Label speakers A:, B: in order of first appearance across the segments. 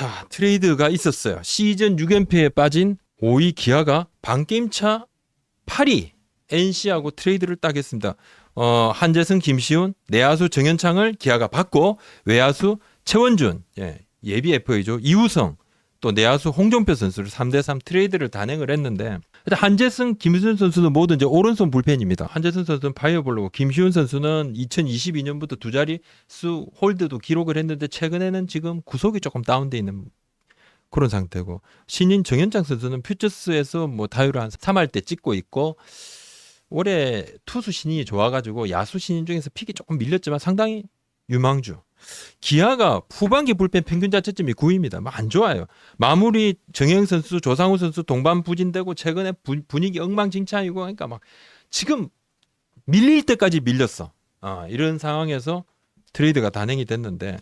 A: 자, 트레이드가 있었어요. 시즌 6연패에 빠진 5위 기아가 반게임차 8위 NC하고 트레이드를 따겠습니다. 어, 한재승, 김시훈, 내야수 정현창을 기아가 받고 외야수 최원준, 예, 예비 FA죠. 이우성, 또 내야수 홍종표 선수를 3대3 트레이드를 단행을 했는데 일단 한재승, 김시훈 선수는 모두 이제 오른손 불펜입니다. 한재승 선수는 파이어볼로고 김시훈 선수는 2022년부터 두 자리 수 홀드도 기록을 했는데 최근에는 지금 구속이 조금 다운돼 있는 그런 상태고 신인 정현창 선수는 퓨처스에서 뭐 타율을 한 3할 때 찍고 있고 올해 투수 신인이 좋아가지고 야수 신인 중에서 픽이 조금 밀렸지만 상당히 유망주. 기아가 후반기 불펜 평균 자체점이 9위입니다. 뭐안 좋아요. 마무리 정영 선수, 조상우 선수 동반 부진되고 최근에 부- 분위기 엉망진창이고 그러니까 막 지금 밀릴 때까지 밀렸어. 아, 이런 상황에서 트레이드가 단행이 됐는데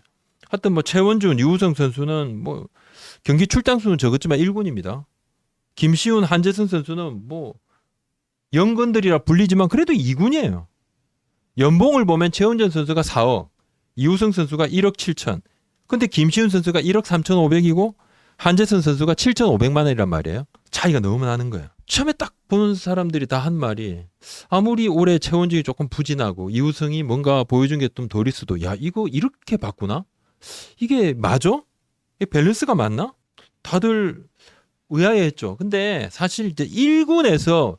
A: 하여튼 뭐 최원준, 유우성 선수는 뭐 경기 출장 수는 적었지만 1군입니다. 김시훈, 한재승 선수는 뭐 연건들이라 불리지만 그래도 2군이에요. 연봉을 보면 최원전 선수가 4억, 이우성 선수가 1억 7천. 근데 김시훈 선수가 1억 3,500이고 한재선 선수가 7,500만 원이란 말이에요. 차이가 너무 나는 거예요. 처음에 딱 보는 사람들이 다 한 말이 아무리 올해 최원중이 조금 부진하고 이우성이 뭔가 보여준 게 좀 덜 있어도 야 이거 이렇게 바꾸나? 이게 맞아? 이게 밸런스가 맞나? 다들 의아해했죠. 근데 사실 이제 1군에서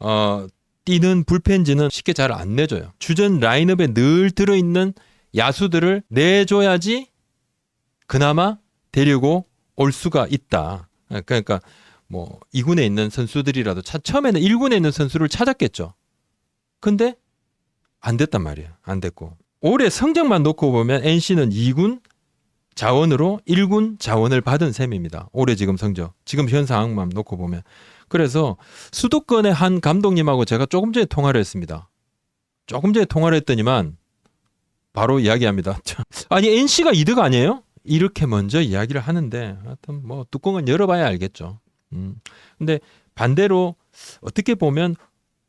A: 어, 뛰는 불펜진은 쉽게 잘 안 내줘요. 주전 라인업에 늘 들어있는 야수들을 내줘야지 그나마 데리고 올 수가 있다. 그러니까 뭐 2군에 있는 선수들이라도 차, 처음에는 1군에 있는 선수를 찾았겠죠. 근데 안 됐단 말이에요. 안 됐고. 올해 성적만 놓고 보면 NC는 2군 자원으로 1군 자원을 받은 셈입니다. 올해 지금 성적. 지금 현 상황만 놓고 보면. 그래서 수도권의 한 감독님하고 제가 조금 전에 통화를 했습니다. 조금 전에 통화를 했더니만 바로 이야기합니다. 아니 NC가 이득 아니에요? 이렇게 먼저 이야기를 하는데 하여튼 뭐 뚜껑은 열어봐야 알겠죠. 음. 근데 반대로 어떻게 보면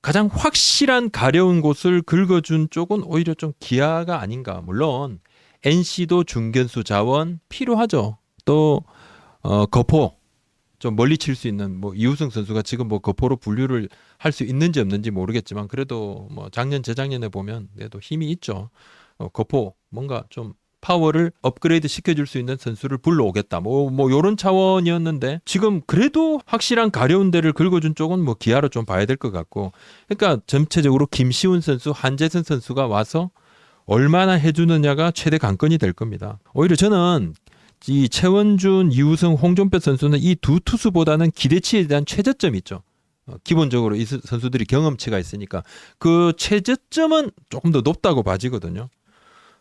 A: 가장 확실한 가려운 곳을 긁어준 쪽은 오히려 좀 기아가 아닌가. 물론 NC도 중견수 자원 필요하죠. 또 어, 거포 좀 멀리 칠 수 있는 뭐 이우승 선수가 지금 뭐 거포로 분류를 할 수 있는지 없는지 모르겠지만 그래도 뭐 작년 재작년에 보면 그래도 힘이 있죠. 어, 거포 뭔가 좀 파워를 업그레이드 시켜줄 수 있는 선수를 불러오겠다. 뭐, 뭐, 요런 차원이었는데, 지금 그래도 확실한 가려운 데를 긁어준 쪽은 뭐 기아로 좀 봐야 될 것 같고, 그러니까 전체적으로 김시훈 선수, 한재선 선수가 와서 얼마나 해주느냐가 최대 관건이 될 겁니다. 오히려 저는 이 최원준, 이우성, 홍종표 선수는 이 두 투수보다는 기대치에 대한 최저점이 있죠. 어, 기본적으로 이 선- 선수들이 경험치가 있으니까 그 최저점은 조금 더 높다고 봐지거든요.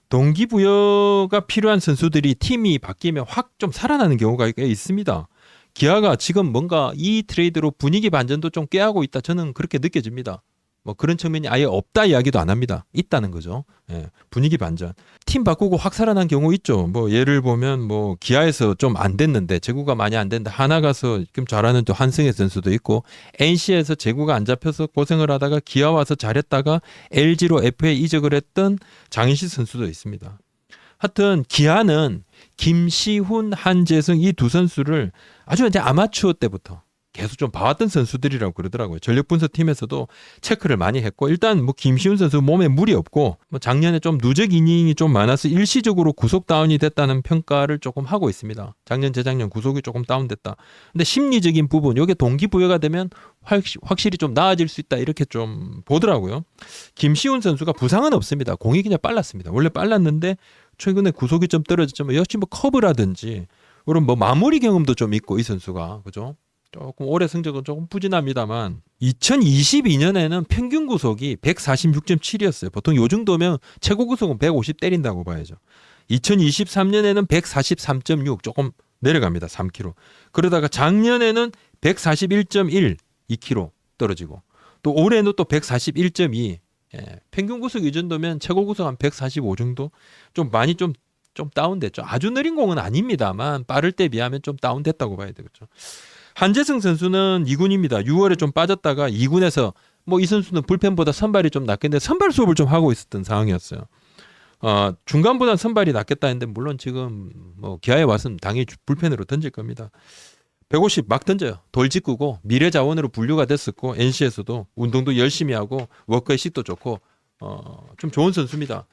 A: 동기부여가 필요한 선수들이 팀이 바뀌면 확 좀 살아나는 경우가 꽤 있습니다. 기아가 지금 뭔가 이 트레이드로 분위기 반전도 좀 꾀하고 있다. 저는 그렇게 느껴집니다. 뭐 그런 측면이 아예 없다 이야기도 안 합니다. 있다는 거죠. 예, 분위기 반전. 팀 바꾸고 확 살아난 경우 있죠. 뭐 예를 보면 뭐 기아에서 좀 안 됐는데 재구가 많이 안 된다. 하나 가서 지금 잘하는 또 한승혜 선수도 있고 NC에서 재구가 안 잡혀서 고생을 하다가 기아 와서 잘했다가 LG로 FA 이적을 했던 장인식 선수도 있습니다. 하여튼 기아는 김시훈, 한재승 이두 선수를 아주 이제 아마추어 때부터 계속 좀 봐왔던 선수들이라고 그러더라고요. 전력 분석 팀에서도 체크를 많이 했고 일단 뭐 김시훈 선수 몸에 무리 없고 뭐 작년에 좀 누적 이닝이 좀 많아서 일시적으로 구속 다운이 됐다는 평가를 조금 하고 있습니다. 작년 재작년 구속이 조금 다운됐다. 근데 심리적인 부분 요게 동기부여가 되면 확- 확실히 좀 나아질 수 있다 이렇게 좀 보더라고요. 김시훈 선수가 부상은 없습니다. 공이 그냥 빨랐습니다. 원래 빨랐는데 최근에 구속이 좀 떨어졌지만 역시 뭐 커브라든지 그런 뭐 마무리 경험도 좀 있고 이 선수가 그죠? 조금 올해 성적은 조금 부진합니다만 2022년에는 평균 구속이 146.7이었어요. 보통 요 정도면 최고 구속은 150 때린다고 봐야죠. 2023년에는 143.6 조금 내려갑니다. 3kg. 그러다가 작년에는 141.1 2kg 떨어지고 또 올해는 또 141.2 예, 평균 구속 이 정도면 최고 구속 한 145 정도 좀 많이 좀좀 다운됐죠. 아주 느린 공은 아닙니다만 빠를 때 비하면 좀 다운됐다고 봐야 되겠죠. 한재승 선수는 2군입니다. 6월에 좀 빠졌다가 2군에서 뭐 이 선수는 불펜보다 선발이 좀 낫겠는데 선발 수업을 좀 하고 있었던 상황이었어요. 어, 중간보다 선발이 낫겠다 했는데 물론 지금 뭐 기아에 왔으면 당연히 불펜으로 던질 겁니다. 150 막 던져요. 돌 짓구고 미래 자원으로 분류가 됐었고 NC에서도 운동도 열심히 하고 워크의식도 좋고 어, 좀 좋은 선수입니다.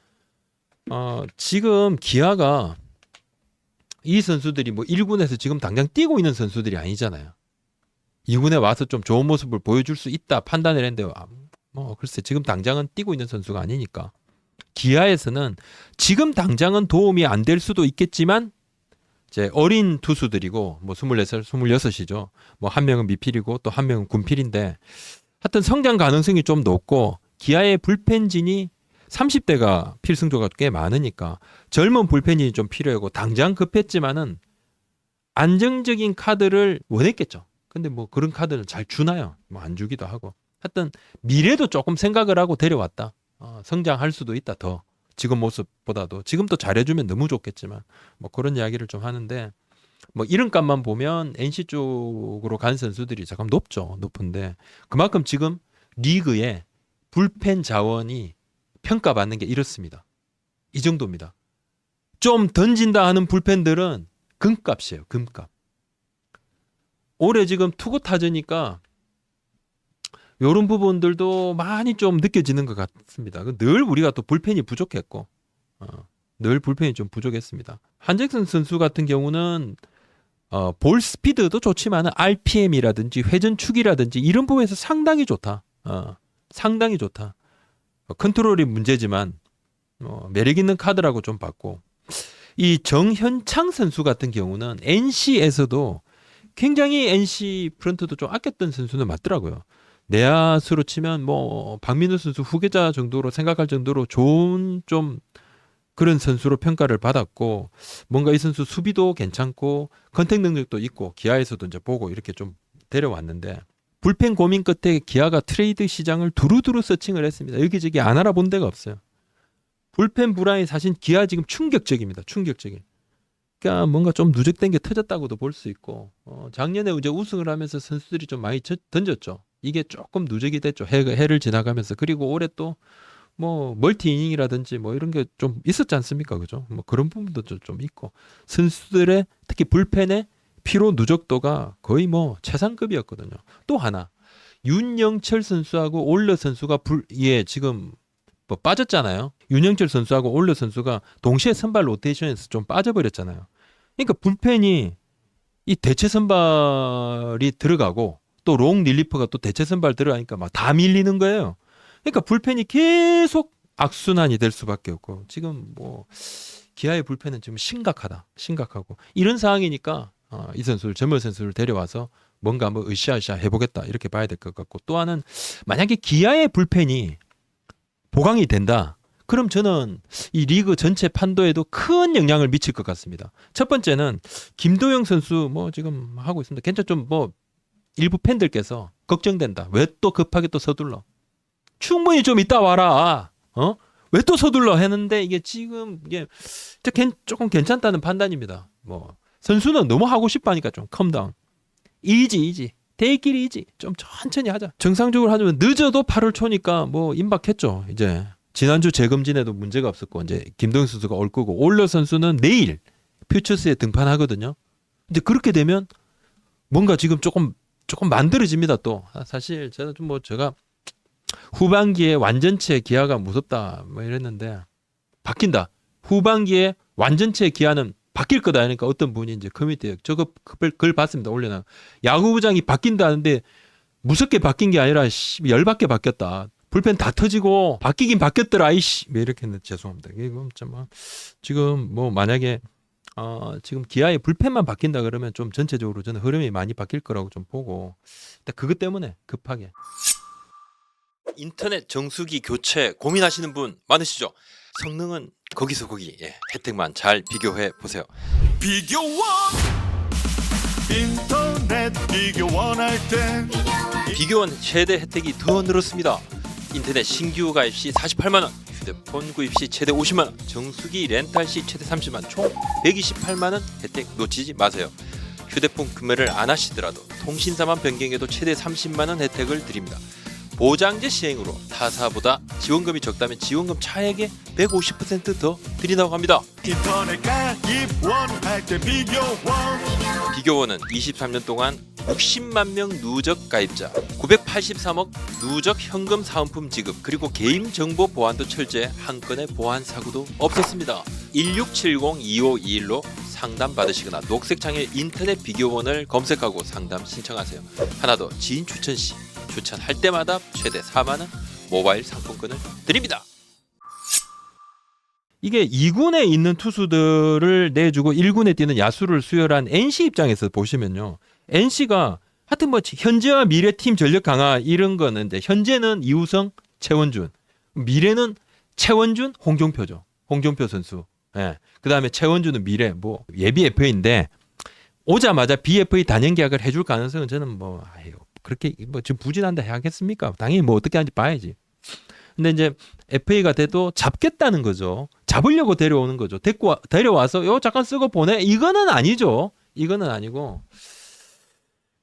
A: 어, 지금 기아가 이 선수들이 뭐 1군에서 지금 당장 뛰고 있는 선수들이 아니잖아요. 2군에 와서 좀 좋은 모습을 보여줄 수 있다 판단을 했는데 아, 뭐 글쎄 지금 당장은 뛰고 있는 선수가 아니니까 기아에서는 지금 당장은 도움이 안 될 수도 있겠지만 이제 어린 투수들이고 뭐 24살, 26이죠. 뭐 한 명은 미필이고 또 한 명은 군필인데 하여튼 성장 가능성이 좀 높고 기아의 불펜진이 30대가 필승조가 꽤 많으니까 젊은 불펜진이 좀 필요하고 당장 급했지만은 안정적인 카드를 원했겠죠. 근데 뭐 그런 카드를 잘 주나요? 뭐 안 주기도 하고. 하여튼 미래도 조금 생각을 하고 데려왔다. 어, 성장할 수도 있다 더. 지금 모습보다도. 지금도 잘해주면 너무 좋겠지만. 뭐 그런 이야기를 좀 하는데 뭐 이름값만 보면 NC 쪽으로 간 선수들이 잠깐 높죠 높은데. 그만큼 지금 리그에 불펜 자원이 평가받는 게 이렇습니다. 이 정도입니다. 좀 던진다 하는 불펜들은 금값이에요 금값 올해 지금 투구 타자니까 요런 부분들도 많이 좀 느껴지는 것 같습니다. 그늘 우리가 또 불펜이 부족했고, 어, 늘 불펜이 좀 부족했습니다. 한잭슨 선수 같은 경우는 어, 볼 스피드도 좋지만 RPM이라든지 회전축이라든지 이런 부분에서 상당히 좋다. 어, 상당히 좋다. 어, 컨트롤이 문제지만 어, 매력 있는 카드라고 좀 봤고 이 정현창 선수 같은 경우는 NC에서도 굉장히 NC 프런트도 좀 아꼈던 선수는 맞더라고요. 내야수로 치면 뭐 박민우 선수 후계자 정도로 생각할 정도로 좋은 좀 그런 선수로 평가를 받았고 뭔가 이 선수 수비도 괜찮고 컨택 능력도 있고 기아에서도 이제 보고 이렇게 좀 데려왔는데 불펜 고민 끝에 기아가 트레이드 시장을 두루두루 서칭을 했습니다. 여기저기 안 알아본 데가 없어요. 불펜 불안이 사실 기아 지금 충격적입니다. 충격적인. 그러니까 뭔가 좀 누적된 게 터졌다고도 볼 수 있고 어, 작년에 이제 우승을 하면서 선수들이 좀 많이 쳐- 던졌죠. 이게 조금 누적이 됐죠. 해, 해를 지나가면서 그리고 올해 또 뭐 멀티 이닝이라든지 뭐 이런 게 좀 있었지 않습니까, 그죠? 뭐 그런 부분도 좀, 좀 있고 선수들의 특히 불펜의 피로 누적도가 거의 뭐 최상급이었거든요. 또 하나 윤영철 선수하고 올러 선수가 불, 예 지금 뭐 빠졌잖아요. 윤영철 선수하고 올러 선수가 동시에 선발 로테이션에서 좀 빠져버렸잖아요. 그러니까 불펜이 이 대체 선발이 들어가고 또 롱 릴리프가 또 대체 선발 들어가니까 막 다 밀리는 거예요. 그러니까 불펜이 계속 악순환이 될 수밖에 없고 지금 뭐 기아의 불펜은 지금 심각하다, 심각하고 이런 상황이니까 어, 이 선수를 전물 선수를 데려와서 뭔가 뭐 으쌰으쌰 해보겠다 이렇게 봐야 될 것 같고 또 하나는 만약에 기아의 불펜이 보강이 된다. 그럼 저는 이 리그 전체 판도에도 큰 영향을 미칠 것 같습니다. 첫 번째는 김도영 선수 뭐 지금 하고 있습니다. 괜찮 좀 뭐 일부 팬들께서 걱정된다. 왜 또 급하게 또 서둘러? 충분히 좀 이따 와라. 어? 왜 또 서둘러 했는데 이게 지금 이게 조금 괜찮다는 판단입니다. 뭐 선수는 너무 하고 싶다니까 좀 컴다운. 이지 이지. 대끼리 이지. 좀 천천히 하자. 정상적으로 하자면 늦어도 8월 초니까 뭐 임박했죠. 이제 지난주 재검진에도 문제가 없었고 이제 김동현 선수가 올 거고 올러 선수는 내일 퓨처스에 등판하거든요. 이제 그렇게 되면 뭔가 지금 조금 조금 만들어집니다 또. 아, 사실 제가 좀 뭐 제가 후반기에 완전체 기아가 무섭다 뭐 이랬는데 바뀐다. 후반기에 완전체 기아는 바뀔 거다 하니까 어떤 분이 이제 커뮤니티에 저거 글, 글 봤습니다 올려놔. 야구부장이 바뀐다는데 무섭게 바뀐 게 아니라 씨, 열받게 바뀌었다 불펜 다 터지고 바뀌긴 바뀌었더라 이씨 뭐 이렇게 했는데 죄송합니다 이거 좀 지금 뭐 만약에 어, 지금 기아의 불펜만 바뀐다 그러면 좀 전체적으로 저는 흐름이 많이 바뀔 거라고 좀 보고 일단 그것 때문에 급하게 인터넷 정수기 교체 고민하시는 분 많으시죠? 성능은 거기서 거기 예, 혜택만 잘 비교해 보세요.
B: 비교원 인터넷 비교 원할 땐
A: 비교원 최대 혜택이 더 늘었습니다. 인터넷 신규 가입 시 48만 원, 휴대폰 구입 시 최대 50만 원, 정수기 렌탈 시 최대 30만 원, 총 128만 원 혜택 놓치지 마세요. 휴대폰 구매를 안 하시더라도 통신사만 변경해도 최대 30만 원 혜택을 드립니다. 보장제 시행으로 타사보다 지원금이 적다면 지원금 차액의 150%더 드린다고 합니다.
B: 인터넷 가입 원할 때 비교원
A: 비교원은 23년 동안 60만 명 누적 가입자, 983억 누적 현금 사은품 지급, 그리고 개인 정보 보안도 철저해 한 건의 보안 사고도 없었습니다. 1670-2521로 상담 받으시거나 녹색창에 인터넷 비교원을 검색하고 상담 신청하세요. 하나 더 지인 추천 시 추천할 때마다 최대 4만 원 모바일 상품권을 드립니다. 이게 2군에 있는 투수들을 내주고 1군에 뛰는 야수를 수혈한 NC 입장에서 보시면요. NC가 하여튼 뭐 현재와 미래 팀 전력 강화 이런 거는 이제 현재는 이우성, 최원준, 미래는 최원준, 홍종표죠. 홍종표 선수. 예. 그다음에 최원준은 미래 뭐 예비 FA인데 오자마자 BFA 단연 계약을 해줄 가능성은 저는 뭐 아유 그렇게 뭐 지금 부진한다 해야겠습니까? 당연히 뭐 어떻게 하는지 봐야지. 근데 이제 FA가 돼도 잡겠다는 거죠. 잡으려고 데려오는 거죠. 데리고 와- 데려와서 요 잠깐 쓰고 보내 이거는 아니죠. 이거는 아니고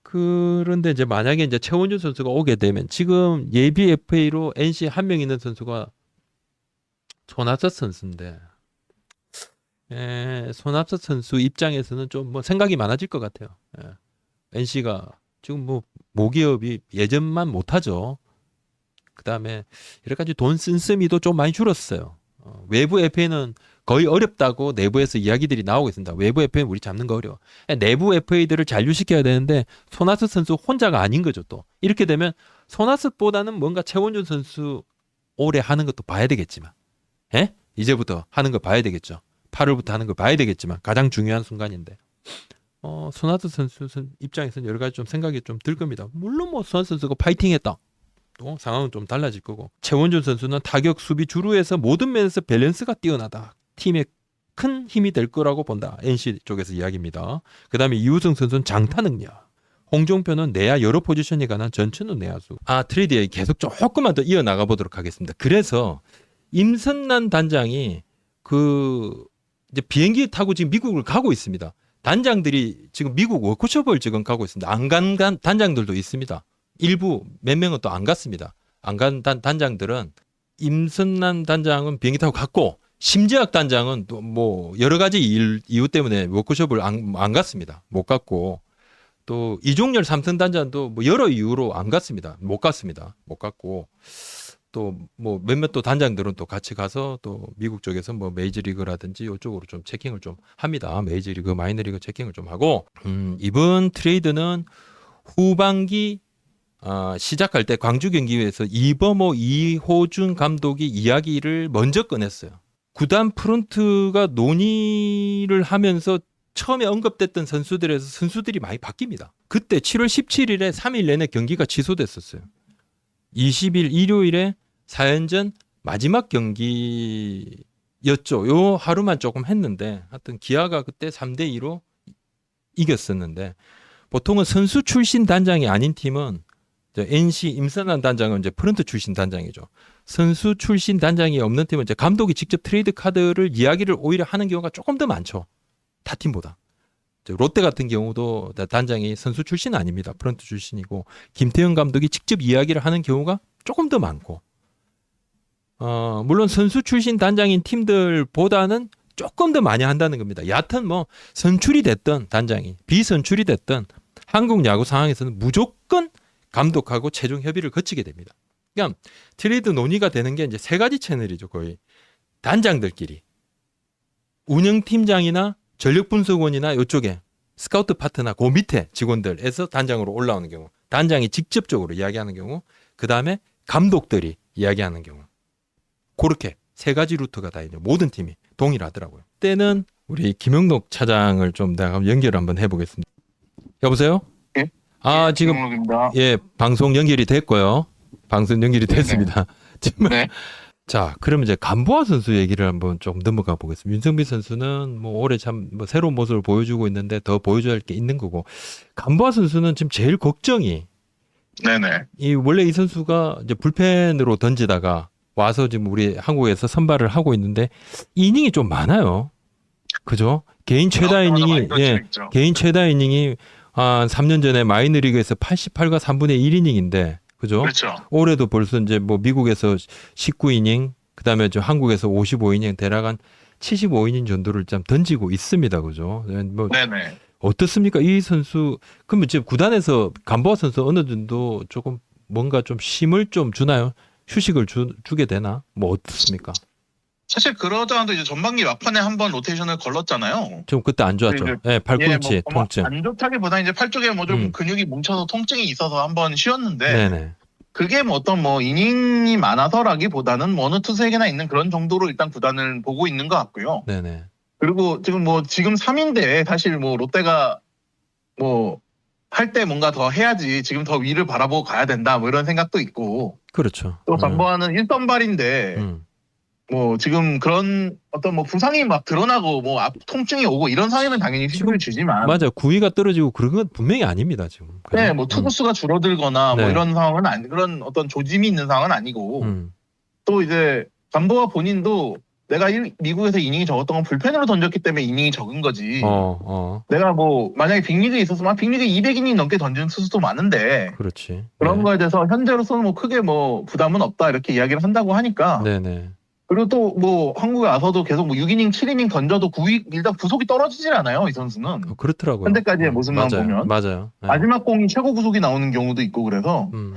A: 그런데 이제 만약에 이제 최원준 선수가 오게 되면 지금 예비 FA로 NC 한 명 있는 선수가 손아섭 선수인데 에, 손아섭 선수 입장에서는 좀 뭐 생각이 많아질 것 같아요. 예. NC가 지금 뭐 모기업이 예전만 못하죠. 그 다음에 여러 가지 돈 쓴쓰미도 좀 많이 줄었어요. 어, 외부 FA는 거의 어렵다고 내부에서 이야기들이 나오고 있습니다. 외부 FA는 우리 잡는 거 어려워. 내부 FA들을 잔류시켜야 되는데 손아섭 선수 혼자가 아닌 거죠. 또 이렇게 되면 손아섭보다는 뭔가 최원준 선수 오래 하는 것도 봐야 되겠지만, 예? 이제부터 하는 거 봐야 되겠죠. 8월부터 하는 거 봐야 되겠지만 가장 중요한 순간인데. 어, 손아섭 선수 선- 입장에서는 여러 가지 좀 생각이 좀 들 겁니다. 물론 뭐 손아섭 선수가 파이팅했다. 또 상황은 좀 달라질 거고. 최원준 선수는 타격 수비 주루에서 모든 면에서 밸런스가 뛰어나다. 팀에 큰 힘이 될 거라고 본다. NC 쪽에서 이야기입니다. 그 다음에 이우승 선수는 장타 능력. 홍종표는 내야 여러 포지션에 관한 전천후 내야수. 아 얘기 계속 조금만 더 이어나가 보도록 하겠습니다. 그래서 임선난 단장이 그 이제 비행기 타고 지금 미국을 가고 있습니다 단장들이 지금 미국 워크숍을 지금 가고 있습니다 안 간 단장들도 있습니다 일부 몇 명은 또 안 갔습니다. 안 간 단장들은 임선난 단장은 비행기 타고 갔고 심재학 단장은 또 뭐 여러 가지 일, 이유 때문에 워크숍을 안, 안 갔습니다. 못 갔고 또 이종열 삼성 단장도 뭐 여러 이유로 안 갔습니다. 못 갔습니다. 못 갔고 또 뭐 몇몇 또 단장들은 또 같이 가서 또 미국 쪽에서 뭐 메이저리그라든지 이쪽으로 좀 체킹을 좀 합니다. 메이저리그, 마이너리그 체킹을 좀 하고 음, 이번 트레이드는 후반기 어, 시작할 때 광주 경기에서 이범호 이호준 감독이 이야기를 먼저 꺼냈어요. 구단 프론트가 논의를 하면서 처음에 언급됐던 선수들에서 선수들이 많이 바뀝니다. 그때 7월 17일에 3일 내내 경기가 취소됐었어요. 20일 일요일에 4연전 마지막 경기였죠. 요 하루만 조금 했는데 하여튼 기아가 그때 3대 2로 이겼었는데 보통은 선수 출신 단장이 아닌 팀은 NC 임선한 단장은 이제 프런트 출신 단장이죠. 선수 출신 단장이 없는 팀은 이제 감독이 직접 트레이드 카드를 이야기를 오히려 하는 경우가 조금 더 많죠. 타 팀보다. 롯데 같은 경우도 단장이 선수 출신 아닙니다. 프런트 출신이고 김태형 감독이 직접 이야기를 하는 경우가 조금 더 많고. 어, 물론 선수 출신 단장인 팀들보다는 조금 더 많이 한다는 겁니다. 얕은 뭐 선출이 됐던 단장이 비선출이 됐던 한국 야구 상황에서는 무조건 감독하고 최종 협의를 거치게 됩니다. 그러니까 트레이드 논의가 되는 게 이제 세 가지 채널이죠, 거의. 단장들끼리. 운영팀장이나 전력 분석원이나 이쪽에 스카우트 파트나 그 밑에 직원들에서 단장으로 올라오는 경우, 단장이 직접적으로 이야기하는 경우, 그 다음에 감독들이 이야기하는 경우. 그렇게 세 가지 루트가 다 있는 모든 팀이 동일하더라고요. 때는 우리 김영록 차장을 좀 내가 연결 한번 해보겠습니다. 여보세요?
C: 예?
A: 아, 지금
C: 김록입니다.
A: 예, 방송 연결이 됐고요. 방송 연결이 됐습니다. 지금
C: 네.
A: 자, 그러면 이제 간보아 선수 얘기를 한번 좀 넘어가 보겠습니다. 윤성빈 선수는 뭐 올해 참 뭐 새로운 모습을 보여주고 있는데 더 보여줘야 할 게 있는 거고 간보아 선수는 지금 제일 걱정이
C: 네네.
A: 이 원래 이 선수가 이제 불펜으로 던지다가 와서 지금 우리 한국에서 선발을 하고 있는데 이닝이 좀 많아요. 그죠? 개인 최다 이닝이 예,
C: 죠
A: 개인 최다 이닝이 한 3년 전에 마이너리그에서 88과 3분의 1 이닝인데 그죠?
C: 그렇죠.
A: 올해도 벌써 이제 뭐 미국에서 19이닝, 그다음에 저 한국에서 55이닝 대략 한 75이닝 정도를 좀 던지고 있습니다. 그죠? 네, 뭐
C: 네네.
A: 어떻습니까? 이 선수 그러면 지금 구단에서 간보아 선수 어느 정도 조금 뭔가 좀 힘을 좀 주나요? 휴식을 주, 주게 되나? 뭐 어떻습니까?
C: 사실 그러자도 이제 전반기 막판에 한번 로테이션을 걸렀잖아요.
A: 좀 그때 안 좋았죠.
C: 그
A: 예, 팔꿈치
C: 예, 뭐,
A: 통증.
C: 안 좋다기보다 이제 팔 쪽에 뭐좀
A: 음.
C: 근육이 뭉쳐서 통증이 있어서 한번 쉬었는데
A: 네네.
C: 그게 뭐 어떤 뭐 이닝이 많아서라기보다는 뭐 어느 투수에게나 있는 그런 정도로 일단 구단을 보고 있는 것 같고요.
A: 네네.
C: 그리고 지금 뭐 지금 3인데 사실 뭐 롯데가 뭐 할 때 뭔가 더 해야지 지금 더 위를 바라보고 가야 된다 뭐 이런 생각도 있고
A: 그렇죠.
C: 또
A: 음,
C: 전보아는 일선발인데
A: 음.
C: 뭐 지금 그런 어떤 뭐 부상이 막 드러나고 뭐 앞 통증이 오고 이런 상황에는 당연히 휴식을 주지만
A: 맞아요. 구위가 떨어지고 그런 건 분명히 아닙니다 지금.
C: 네, 뭐
A: 음,
C: 투구수가 줄어들거나
A: 네.
C: 뭐 이런 상황은 아니 그런 어떤 조짐이 있는 상황은 아니고
A: 음.
C: 또 이제 간보아 본인도 내가 일- 미국에서 이닝이 적었던 건 불펜으로 던졌기 때문에 이닝이 적은 거지.
A: 어, 어,
C: 내가 뭐 만약에 빅리그에 있었으면 빅리그 200이닝 넘게 던지는 투수도 많은데
A: 그렇지.
C: 그런
A: 네.
C: 거에 대해서 현재로서는 뭐 크게 뭐 부담은 없다 이렇게 이야기를 한다고 하니까
A: 네네.
C: 그리고 또 뭐 한국에 와서도 계속 뭐 6이닝 7이닝 던져도 구위 일단 구속이 떨어지질 않아요 이 선수는
A: 어, 그렇더라고요.
C: 현재까지의
A: 음,
C: 모습만
A: 맞아요.
C: 보면.
A: 맞아요. 네.
C: 마지막 공이 최고 구속이 나오는 경우도 있고 그래서
A: 음.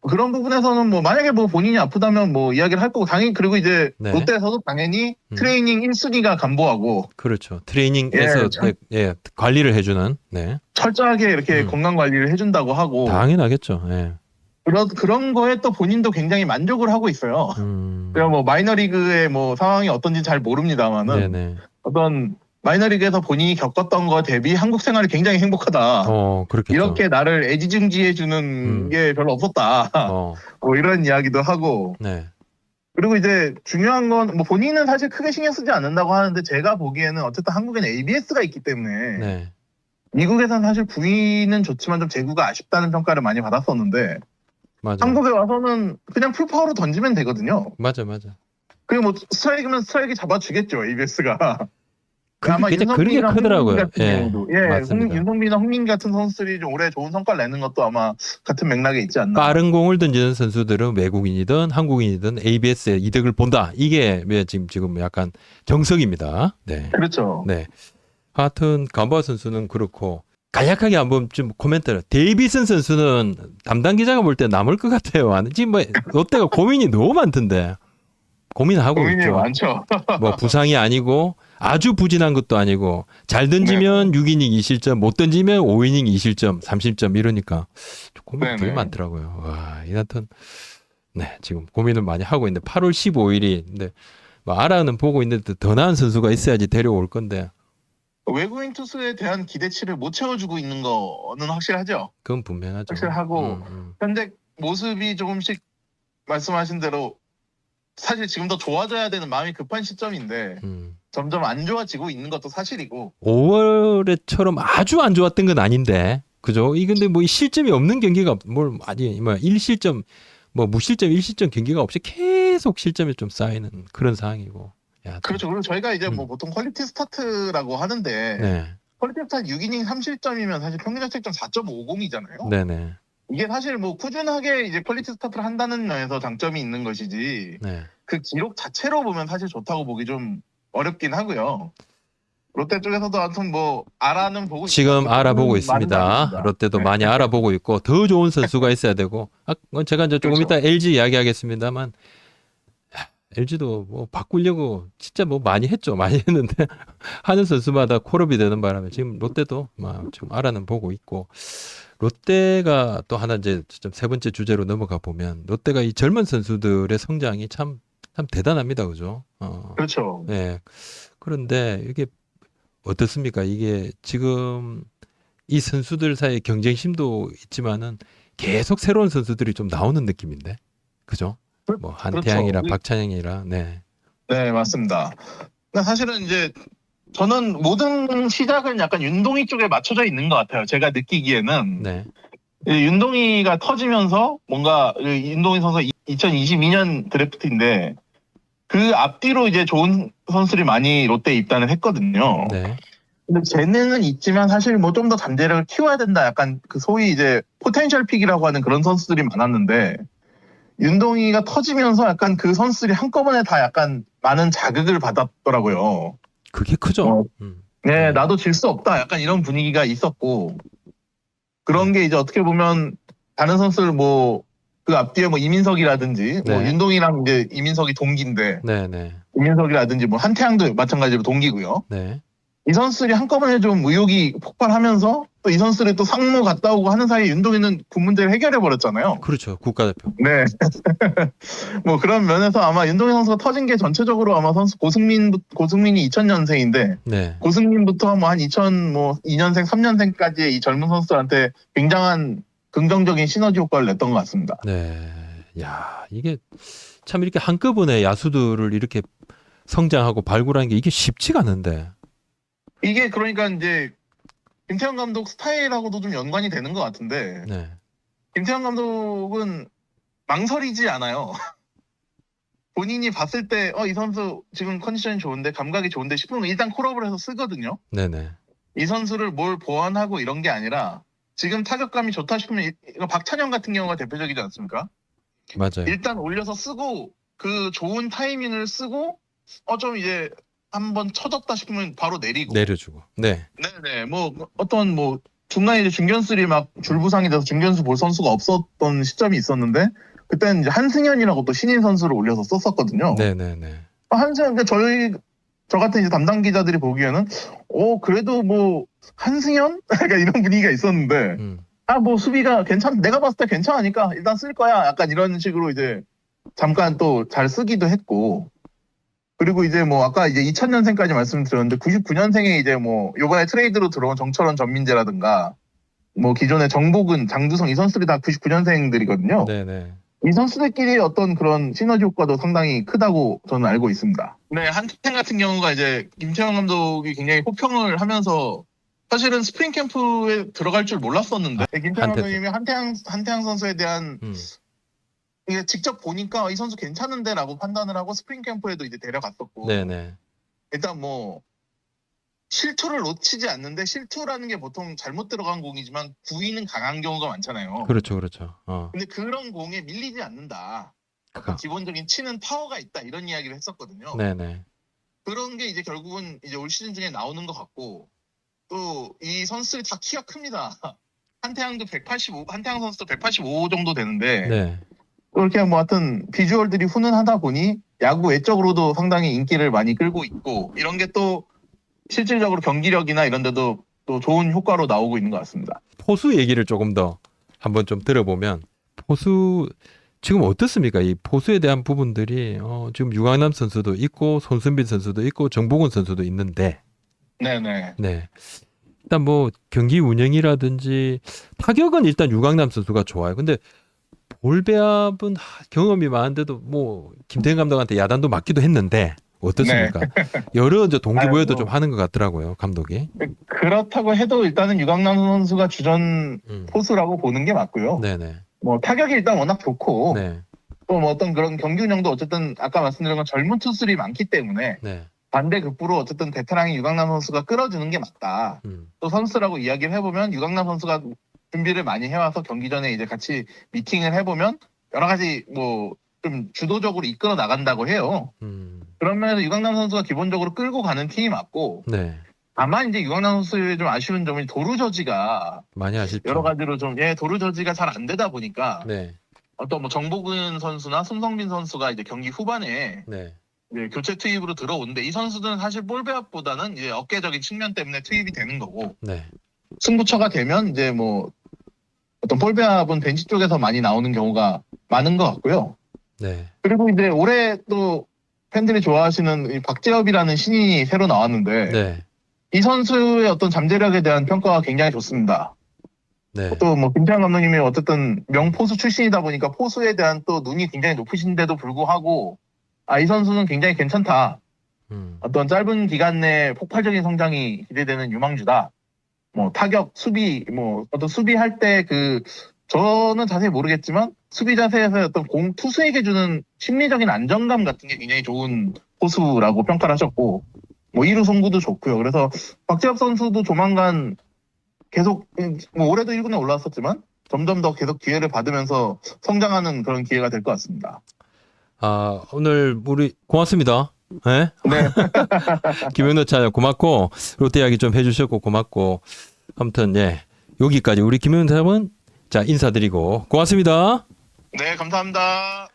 C: 그런 부분에서는 뭐 만약에 뭐 본인이 아프다면 뭐 이야기를 할 거고 당연히 그리고 이제
A: 네.
C: 롯데에서도 당연히
A: 음.
C: 트레이닝 1순위가 간보하고
A: 그렇죠. 트레이닝에서
C: 예,
A: 네, 예, 관리를 해주는. 네.
C: 철저하게 이렇게
A: 음.
C: 건강 관리를 해준다고 하고
A: 당연하겠죠. 예.
C: 그런 그런 거에 또 본인도 굉장히 만족을 하고 있어요.
A: 음.
C: 그냥 뭐 마이너리그의 뭐 상황이 어떤지 잘 모릅니다만은
A: 네네.
C: 어떤 마이너리그에서 본인이 겪었던 거 대비 한국 생활이 굉장히 행복하다.
A: 어, 그렇겠죠.
C: 이렇게 나를 애지중지해주는
A: 음.
C: 게 별로 없었다.
A: 어,
C: 뭐 이런 이야기도 하고
A: 네.
C: 그리고 이제 중요한 건 뭐 본인은 사실 크게 신경 쓰지 않는다고 하는데 제가 보기에는 어쨌든 한국에는 ABS가 있기 때문에
A: 네.
C: 미국에서는 사실 구위는 좋지만 좀 제구가 아쉽다는 평가를 많이 받았었는데
A: 맞아.
C: 한국에 와서는 그냥 풀파워로 던지면 되거든요.
A: 맞아, 맞아.
C: 그리고 뭐 스트라이크면 스트라이크 잡아주겠죠 ABS가.
A: 그게 진짜 그렇게 크더라고요.
C: 같은
A: 예.
C: 예. 홍, 윤성빈이나 홍민 같은 선수들이 좀 올해 좋은 성과를 내는 것도 아마 같은 맥락에 있지 않나.
A: 빠른 공을 던지는 선수들은 외국인이든 한국인이든 ABS의 이득을 본다. 이게 왜 지금 지금 약간 정석입니다. 네.
C: 그렇죠.
A: 네. 하여튼 간바 선수는 그렇고 간략하게 한번 좀 코멘트를. 데이비슨 선수는 담당 기자가 볼 때 남을 것 같아요. 지금 뭐 롯데가 고민이 너무 많던데. 고민하고
C: 고민이
A: 있죠.
C: 많죠.
A: 뭐 부상이 아니고 아주 부진한 것도 아니고 잘 던지면 6이닝 2실점, 못 던지면 5이닝 2실점, 30점 이러니까 고민이 되게
C: 네네.
A: 많더라고요. 와, 이 하여튼 네, 지금 고민을 많이 하고 있는데 8월 15일이 근데 뭐 아라는 보고 있는데 더 나은 선수가 있어야지 데려올 건데
C: 외국인 투수에 대한 기대치를 못 채워주고 있는 거는 확실하죠.
A: 그건 분명하죠.
C: 확실하고
A: 음, 음.
C: 현재 모습이 조금씩 말씀하신 대로 사실 지금 더 좋아져야 되는 마음이 급한 시점인데
A: 음.
C: 점점 안 좋아지고 있는 것도 사실이고
A: 5월에처럼 아주 안 좋았던 건 아닌데 그죠? 이 근데 뭐 이 실점이 없는 경기가 뭘 아니 뭐 1실점 뭐 무실점 1실점 경기가 없이 계속 실점이 좀 쌓이는 그런 상황이고. 야,
C: 그렇죠. 그리고 저희가 이제 뭐
A: 음.
C: 보통 퀄리티 스타트라고 하는데
A: 네.
C: 퀄리티 스타트 6이닝 3실점이면 사실 평균 자책점 4.50이잖아요.
A: 네, 네.
C: 이게 사실 뭐 꾸준하게 이제 퀄리티 스타트를 한다는 면에서 장점이 있는 것이지
A: 네.
C: 그 기록 자체로 보면 사실 좋다고 보기 좀 어렵긴 하고요. 롯데 쪽에서도 아무튼 뭐 알아는 보고
A: 지금 알아보고 있습니다. 롯데도
C: 네.
A: 많이 알아보고 있고 더 좋은 선수가 있어야 되고. 아, 그건 제가 이제 조금
C: 그렇죠.
A: 이따 LG 이야기하겠습지만 LG도 뭐 바꾸려고 진짜 뭐 많이 했죠. 많이 했는데 하는 선수마다 콜업이 되는 바람에 지금 롯데도 막 지금 알아는 보고 있고 롯데가 또 하나 이제 좀 세 번째 주제로 넘어가 보면 롯데가 이 젊은 선수들의 성장이 참 참 대단합니다. 그죠? 어.
C: 그렇죠.
A: 네. 그런데 이게 어떻습니까? 이게 지금 이 선수들 사이에 경쟁심도 있지만은 계속 새로운 선수들이 좀 나오는 느낌인데. 그죠? 뭐 한태양이라
C: 그렇죠.
A: 박찬영이라 네.
C: 네, 맞습니다. 근데 사실은 이제 저는 모든 시작은 약간 윤동희 쪽에 맞춰져 있는 것 같아요. 제가 느끼기에는
A: 네.
C: 이 윤동희가 터지면서 뭔가 이 윤동희 선수 2022년 드래프트인데 그 앞뒤로 이제 좋은 선수들이 많이 롯데에 입단을 했거든요.
A: 네.
C: 근데 재능은 있지만 사실 뭐 좀 더 잠재력을 키워야 된다. 약간 그 소위 이제 포텐셜 픽이라고 하는 그런 선수들이 많았는데 윤동이가 터지면서 약간 그 선수들이 한꺼번에 다 약간 많은 자극을 받았더라고요.
A: 그게 크죠.
C: 어.
A: 음.
C: 네, 나도 질 수 없다. 약간 이런 분위기가 있었고 그런 게 이제 어떻게 보면 다른 선수들 뭐 그 앞뒤에 뭐 이민석이라든지 뭐
A: 네.
C: 윤동이랑 이제 이민석이 동기인데
A: 네네.
C: 이민석이라든지 뭐 한태양도 마찬가지로 동기고요.
A: 네.
C: 이 선수들이 한꺼번에 좀 의욕이 폭발하면서 또 이 선수들이 또 상무 갔다 오고 하는 사이에 윤동이는 그 문제를 해결해 버렸잖아요.
A: 그렇죠. 국가대표.
C: 네. 뭐 그런 면에서 아마 윤동희 선수가 터진 게 전체적으로 아마 선수 고승민 고승민이 2000년생인데
A: 네.
C: 고승민부터 뭐 한 2000, 뭐 2년생, 3년생까지의 이 젊은 선수들한테 굉장한 긍정적인 시너지 효과를 냈던 것 같습니다.
A: 네. 야, 이게 참 이렇게 한꺼번에 야수들을 이렇게 성장하고 발굴하는 게 이게 쉽지가 않은데.
C: 이게 그러니까 이제 김태형 감독 스타일하고도 좀 연관이 되는 것 같은데
A: 네.
C: 김태형 감독은 망설이지 않아요. 본인이 봤을 때, 어, 이 선수 지금 컨디션이 좋은데, 감각이 좋은데 싶으면 일단 콜업을 해서 쓰거든요.
A: 네네.
C: 이 선수를 뭘 보완하고 이런 게 아니라, 지금 타격감이 좋다 싶으면, 이- 박찬영 같은 경우가 대표적이지 않습니까?
A: 맞아요.
C: 일단 올려서 쓰고, 그 좋은 타이밍을 쓰고, 어, 좀 이제 한번 쳐졌다 싶으면 바로 내리고.
A: 내려주고. 네.
C: 네네, 뭐, 어떤 뭐, 중간에 이제 중견수들이 막 줄부상이 돼서 중견수 볼 선수가 없었던 시점이 있었는데, 그때는 이제 한승현이라고 또 신인 선수를 올려서 썼었거든요.
A: 네네네.
C: 아, 한승현, 근데 저희, 저 같은 이제 담당 기자들이 보기에는, 어, 그래도 뭐, 한승현? 약간 이런 분위기가 있었는데,
A: 음.
C: 아, 뭐, 수비가 괜찮, 내가 봤을 때 괜찮으니까 일단 쓸 거야. 약간 이런 식으로 이제, 잠깐 또 잘 쓰기도 했고, 그리고 이제 뭐, 아까 이제 2000년생까지 말씀드렸는데, 99년생에 이제 뭐, 요번에 트레이드로 들어온 정철원 전민재라든가, 뭐, 기존의 정복은, 장두성 이 선수들이 다 99년생들이거든요.
A: 네네.
C: 이 선수들끼리 어떤 그런 시너지 효과도 상당히 크다고 저는 알고 있습니다. 네, 한태양 같은 경우가 이제 김태형 감독이 굉장히 호평을 하면서 사실은 스프링 캠프에 들어갈 줄 몰랐었는데 김태형
A: 한태-
C: 감독님이 한태양 한태양 선수에 대한
A: 음.
C: 이게 직접 보니까 이 선수 괜찮은데라고 판단을 하고 스프링 캠프에도 이제 데려갔었고
A: 네네.
C: 일단 뭐 실투를 놓치지 않는데 실투라는 게 보통 잘못 들어간 공이지만 구위는 강한 경우가 많잖아요.
A: 그렇죠, 그렇죠. 어.
C: 근데 그런 공에 밀리지 않는다. 어떤 기본적인 치는 파워가 있다 이런 이야기를 했었거든요.
A: 네네.
C: 그런 게 이제 결국은 이제 올 시즌 중에 나오는 것 같고 또 이 선수들이 다 키가 큽니다. 한태양도 185, 한태양 선수도 185 정도 되는데
A: 네.
C: 또 이렇게 뭐 하여튼 비주얼들이 훈훈하다 보니 야구 외적으로도 상당히 인기를 많이 끌고 있고 이런 게또 실질적으로 경기력이나 이런 데도 또 좋은 효과로 나오고 있는 것 같습니다.
A: 포수 얘기를 조금 더 한번 좀 들어보면 포수 지금 어떻습니까? 이 포수에 대한 부분들이 어, 지금 유강남 선수도 있고 손승빈 선수도 있고 정보근 선수도 있는데
C: 네네.
A: 네. 일단 뭐 경기 운영이라든지 타격은 일단 유강남 선수가 좋아요. 근데 볼 배합은 하, 경험이 많은데도 뭐 김태형 감독한테 야단도 맞기도 했는데 어떻습니까? 여러 이제 동기부여도
C: 아이고.
A: 좀 하는 것 같더라고요 감독이.
C: 그렇다고 해도 일단은 유강남 선수가 주전
A: 음.
C: 포수라고 보는 게 맞고요.
A: 네네.
C: 뭐 타격이 일단 워낙 좋고
A: 네.
C: 또 뭐 어떤 그런 경기 운영도 어쨌든 아까 말씀드린 건 젊은 투수들이 많기 때문에
A: 네.
C: 반대 극부로 어쨌든 베테랑인 유강남 선수가 끌어주는 게 맞다.
A: 음.
C: 또 선수라고 이야기를 해보면 유강남 선수가 준비를 많이 해와서 경기 전에 이제 같이 미팅을 해보면 여러 가지 뭐 좀 주도적으로 이끌어 나간다고 해요.
A: 음.
C: 그런 면에서 유강남 선수가 기본적으로 끌고 가는 팀이 맞고
A: 네.
C: 다만 이제 유강남 선수의 좀 아쉬운 점이 도루 저지가
A: 많이 아쉽죠.
C: 여러 가지로 좀 예 도루 저지가 잘 안 되다 보니까
A: 네.
C: 어떤 뭐 정복은 선수나 손성빈 선수가 이제 경기 후반에
A: 네.
C: 이제 교체 투입으로 들어오는데 이 선수들은 사실 볼 배합보다는 이제 어깨적인 측면 때문에 투입이 되는 거고
A: 네.
C: 승부처가 되면 이제 뭐 어떤 볼 배합은 벤치 쪽에서 많이 나오는 경우가 많은 것 같고요.
A: 네.
C: 그리고 이제 올해 또 팬들이 좋아하시는 이 박재엽이라는 신인이 새로 나왔는데
A: 네.
C: 이 선수의 어떤 잠재력에 대한 평가가 굉장히 좋습니다.
A: 네.
C: 또 뭐 김태형 감독님이 어쨌든 명포수 출신이다 보니까 포수에 대한 또 눈이 굉장히 높으신데도 불구하고 아 이 선수는 굉장히 괜찮다.
A: 음.
C: 어떤 짧은 기간 내 폭발적인 성장이 기대되는 유망주다. 뭐 타격, 수비, 뭐 어떤 수비할 때 그 저는 자세히 모르겠지만 수비 자세에서 어떤 공 투수에게 주는 심리적인 안정감 같은 게 굉장히 좋은 포수라고 평가를 하셨고 뭐 1루 송구도 좋고요. 그래서 박재엽 선수도 조만간 계속 뭐 올해도 1군에 올라왔었지만 점점 더 계속 기회를 받으면서 성장하는 그런 기회가 될 것 같습니다.
A: 아, 오늘 우리 고맙습니다. 예?
C: 네.
A: 김영도 차장 고맙고 롯데 이야기 좀 해주셨고 고맙고 아무튼 예 여기까지 우리 김영도 차장은 자, 인사드리고 고맙습니다.
C: 네, 감사합니다.